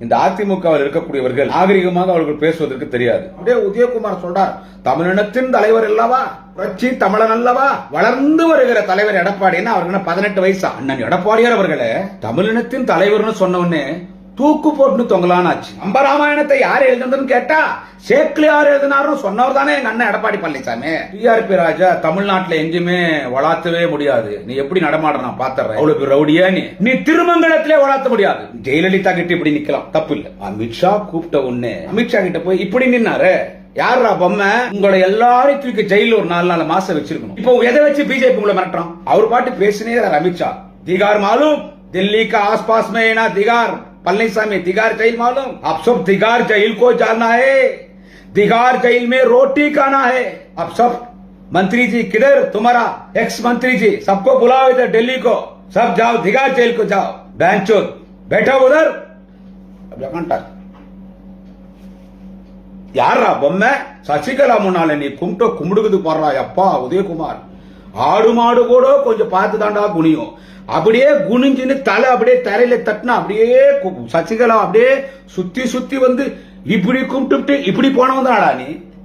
இந்த அதிமுகவில் இருக்கக்கூடியவர்கள் நாகரிகமாக அவர்கள் பேசுவதற்கு தெரியாது. அப்படியே உதயகுமார் சொல்றார் தமிழினத்தின் தலைவர் அல்லவா புரட்சி தமிழன் அல்லவா? வளர்ந்து வருகிற தலைவர் எடப்பாடின்னா அவருக்கு என்ன பதினெட்டு வயசா? அண்ணன் எடப்பாடியார் அவர்களே தமிழினத்தின் தலைவர்னு சொன்ன உடனே தூக்கு போட்டுன்னு தொங்கலான்னு ஆச்சு அம்பராமாயணத்தை யார் எழுதுனதுன்னு கேட்டா சேக்கில் யார் எழுதினாருன்னு சொன்னவர் தானே எங்க அண்ணன் எடப்பாடி பழனிசாமி. டிஆர்பி ராஜா தமிழ்நாட்டுல எங்கேயுமே வளர்த்தவே முடியாது. நீ எப்படி நடமாடுற நான் பாத்துறேன். அவ்வளவு ரவுடியா நீ? நீ திருமங்கலத்திலே வளர்த்த முடியாது. ஜெயலலிதா கிட்ட இப்படி நிக்கலாம். தப்பு இல்ல. அமித்ஷா கூப்பிட்ட உடனே அமித்ஷா கிட்ட போய் இப்படி நின்னாரு. யாரா பொம்மை? உங்களை எல்லாரையும் தூக்கி ஜெயில ஒரு நாலு நாலு மாசம் வச்சிருக்கணும். இப்போ எதை வச்சு பிஜேபி உங்களை மிரட்டுறான்? அவர் பாட்டு பேசினே அமித்ஷா. திகார் மாலும் தில்லி கா ஆஸ் பாஸ் திகார். पलनीसामी दिगार जेल मालूम? आप सब दिगार जेल को जाना है। दिगार जेल में रोटी खाना है। आप सब मंत्री जी, किधर तुम्हारा एक्स मंत्री जी? सबको बुलाओ इधर दिल्ली को। सब जाओ, दिगार जेल को जाओ। बैंक बैठा उधर। अब घंटा यार ಯಾರ ಬೊಮ್ಮೆ ಶಶಿಕಲಾ ಮುನ್ನಾಳೆ ನೀ ಕುಮಟು ಕುಮುಡುಗದು ಬರ್ರ ಯಪ್ಪ कुमार ஆடு மாடு கூட கொஞ்சம் பார்த்து தாண்டா குனியும். அப்படியே குனிஞ்சுன்னு தலை அப்படியே தரையில தட்டினா அப்படியே சசிகலா அப்படியே சுத்தி சுத்தி வந்து இப்படி கும்பிட்டு இப்படி போனவன் தான்டா நீ.